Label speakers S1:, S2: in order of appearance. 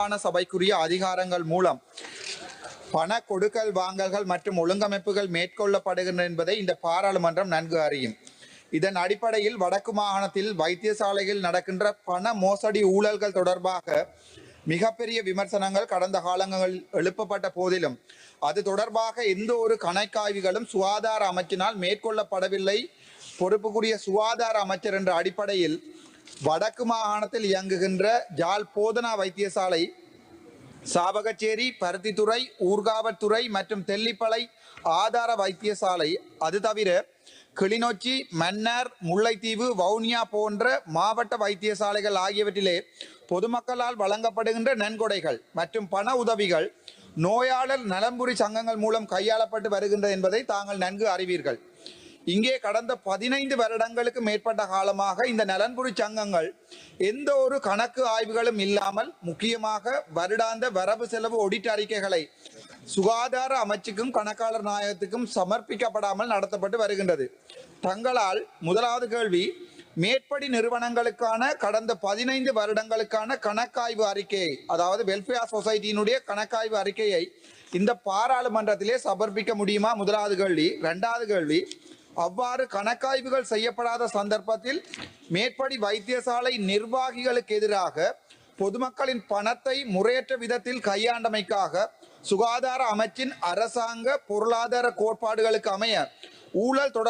S1: மாகாண சபைக்குரிய அதிகாரங்கள் மூலம் பண கொடுக்கல் வாங்கல்கள் மற்றும் ஒழுங்கமைப்புகள் மேற்கொள்ளப்படுகின்றன என்பதை இந்த பாராளுமன்றம் நன்கு அறியும். இதன் அடிப்படையில் வடக்கு மாகாணத்தில் வைத்தியசாலையில் நடக்கின்ற பண மோசடி ஊழல்கள் தொடர்பாக மிகப்பெரிய விமர்சனங்கள் கடந்த காலங்களில் எழுப்பப்பட்ட போதிலும் அது தொடர்பாக எந்த ஒரு கணக்காய்வுகளும் சுகாதார அமைச்சினால் மேற்கொள்ளப்படவில்லை. பொறுப்புக்குரிய சுகாதார அமைச்சர் என்ற அடிப்படையில் வடக்கு மாகாணத்தில் இயங்குகின்ற ஜாழ் போதனா வைத்தியசாலை சாபகச்சேரி பருத்தித்துறை ஊர்காவற்துறை மற்றும் தெல்லிப்பளை ஆதார வைத்தியசாலை. அது தவிர கிளிநொச்சி மன்னார் முல்லைத்தீவு வவுனியா போன்ற மாவட்ட வைத்தியசாலைகள் ஆகியவற்றிலே பொதுமக்களால் வழங்கப்படுகின்ற நன்கொடைகள் மற்றும் பண உதவிகள் நோயாளர் நலம்புரி சங்கங்கள் மூலம் கையாளப்பட்டு வருகின்றது என்பதை தாங்கள் நன்கு அறிவீர்கள். இங்கே கடந்த பதினைந்து வருடங்களுக்கு மேற்பட்ட காலமாக இந்த நலன்புரி சங்கங்கள் எந்த ஒரு கணக்கு ஆய்வுகளும் இல்லாமல் முக்கியமாக வருடாந்த வரவு செலவு ஒடிட் அறிக்கைகளை சுகாதார அமைச்சுக்கும் கணக்காளர் நாயகத்துக்கும் சமர்ப்பிக்கப்படாமல் நடத்தப்பட்டு வருகின்றது. தங்களால் முதலாவது கேள்வி மேற்படி நிறுவனங்களுக்கான கடந்த பதினைந்து வருடங்களுக்கான கணக்காய்வு அறிக்கையை அதாவது வெல்ஃபேர் சொசைட்டியினுடைய கணக்காய்வு அறிக்கையை இந்த பாராளுமன்றத்திலே சமர்ப்பிக்க முடியுமா? முதலாவது கேள்வி. ரெண்டாவது கேள்வி அவ்வாறு கணக்காய்வுகள் செய்யப்படாத சந்தர்ப்பத்தில் மேற்படி வைத்தியசாலை நிர்வாகிகளுக்கு எதிராக பொதுமக்களின் பணத்தை முறையற்ற விதத்தில் கையாண்டமைக்காக சுகாதார அமைச்சின் அரசாங்க பொருளாதார கோட்பாடுகளுக்கு அமைய ஊழல் தொடர்